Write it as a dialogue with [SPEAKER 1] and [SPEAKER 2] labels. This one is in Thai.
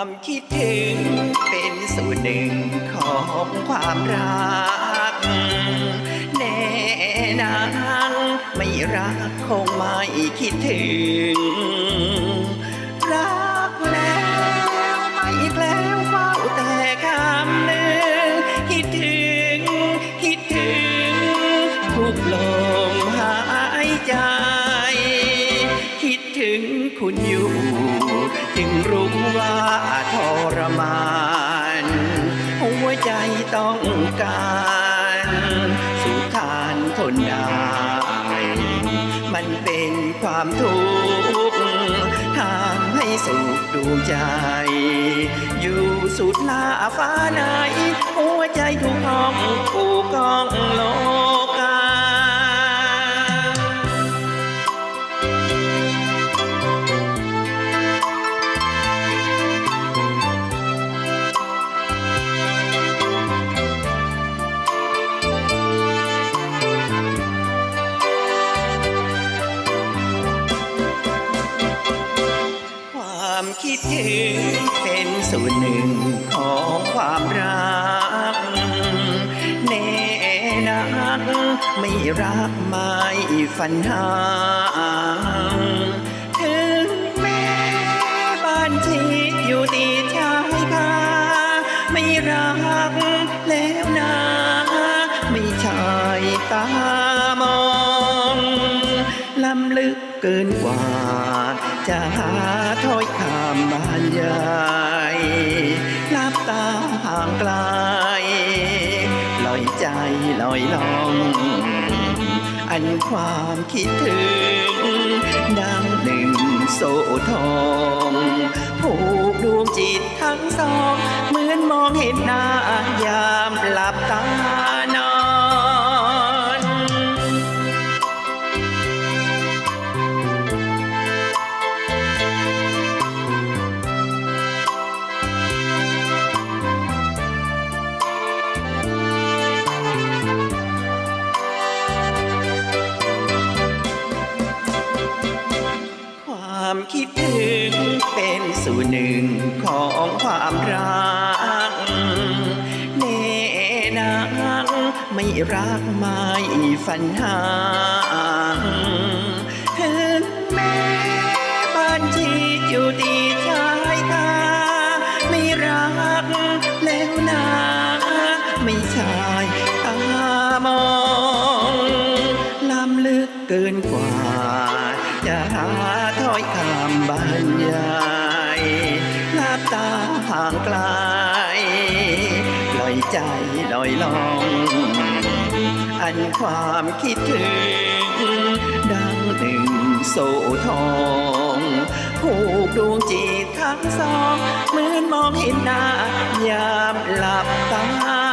[SPEAKER 1] ความคิดถึง เป็นส่วนหนึ่งของความรัก แน่นานไม่รักคงไม่คิดถึง รักแล้วไม่อีกแล้วเฝ้าแต่คำหนึ่งคิดถึง คิดถึง ทุกลมหายใจ คิดถึงคุณอยู่ จึงรู้ ว่าทรมาน หัวใจต้องการสุขทานทนได้ มันเป็นความทุกข์ทำให้สุขดวงใจ อยู่สุดลาฟ้าไหน หัวใจทุกห้องผูกกองลก เป็นส่วนหนึ่งของความรักแน่นักไม่รักไม่ฝันหาถึงแม้บ้านที่อยู่ตีชายคาไม่รักแล้วนะไม่ใช่ตามองลำลึกเกินกว่า จะหาถ้อยคำบรรยายลับตาห่างไกลลอยใจลอยลอง อันความคิดถึงดังหนึ่งโซทองผูกดวงจิตทั้งสอง เหมือนมองเห็นหน้ายามหลับตา ความคิดถึงเป็นส่วนหนึ่งของความรักแน่นักไม่รักไม่ฝันหาถึงแม้บ้านที่อยู่ตีชายคาไม่รักแล้วนะไม่ใช่ตามองล้ำลึกเกินกว่าจะหา อยคำบรรยายลับตาห่างไกลลอยใจลอยลอง อันความคิดถึง ดังหนึ่งโซทองผูกดวงจิตทั้งสอง เหมือนมองเห็นหน้ายามหลับตา